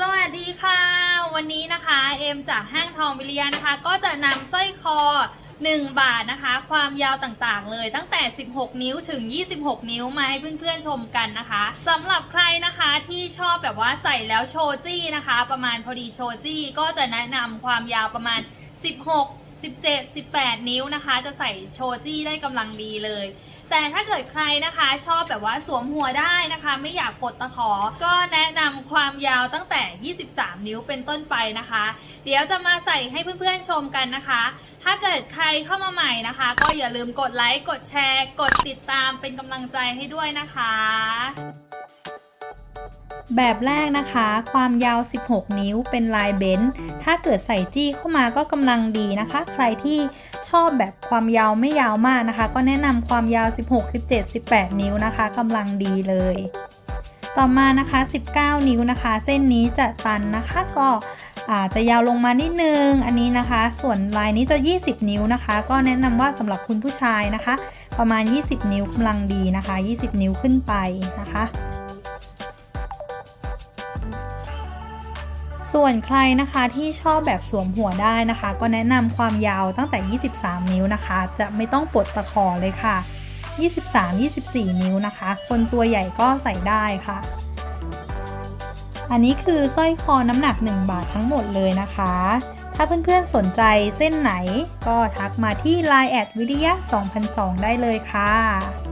สวัสดีค่ะ วันนี้นะคะเอ็มจากห้างทองวิริยะนะคะ ก็จะนำสร้อยคอ 1 บาทนะคะ ความยาวต่างๆเลยตั้งแต่ 16 นิ้วถึง 26 นิ้วมาให้เพื่อนๆชมกันนะคะสำหรับใครนะคะที่ชอบแบบว่าใส่แล้วโชจี้นะคะ ประมาณพอดีโชจี้ก็จะแนะนำความยาวประมาณ 16 17 18 นิ้วนะคะ จะใส่โชจี้ได้กำลังดีเลย แต่ถ้าเกิดใครนะคะชอบแบบว่าสวมหัวได้นะคะ ไม่อยากปลดตะขอ ก็แนะนำความยาวตั้งแต่ 23 นิ้วเป็นต้นไปนะคะ เดี๋ยวจะมาใส่ให้เพื่อนๆชมกันนะคะ ถ้าเกิดใครเข้ามาใหม่นะคะ ก็อย่าลืมกดไลค์กดแชร์ กดติดตามเป็นกำลังใจให้ด้วยนะคะ แบบแรกนะคะ ความยาว 16 นิ้วเป็นลายเบนซ์ถ้าเกิดใส่จี้เข้ามาก็กำลังดีนะคะ ใครที่ชอบแบบความยาวไม่ยาวมากนะคะ ก็แนะนำความยาว 16 17 18 นิ้วนะคะกำลังดีเลย ต่อมานะคะ 19 นิ้วนะคะ เส้นนี้จะตันนะคะก็อาจจะยาวลงมานิดนึง อันนี้นะคะ ส่วนลายนี้จะ 20 นิ้วนะคะ ก็แนะนำว่าสำหรับคุณผู้ชายนะคะ ประมาณ 20 นิ้วกำลังดีนะคะ 20 นิ้วขึ้นไปนะคะ ส่วนใครนะคะที่ชอบแบบสวมหัวได้นะคะ ก็แนะนำความยาวตั้งแต่ 23 นิ้วนะคะ จะไม่ต้องปลดตะขอเลยค่ะ 23-24 นิ้วนะคะ คนตัวใหญ่ก็ใส่ได้ค่ะ อันนี้คือสร้อยคอน้ำหนัก 1 บาททั้งหมดเลยนะคะ ถ้าเพื่อนๆสนใจเส้นไหนก็ทักมาที่ Line แอดวิริยะ2002 ได้เลยค่ะ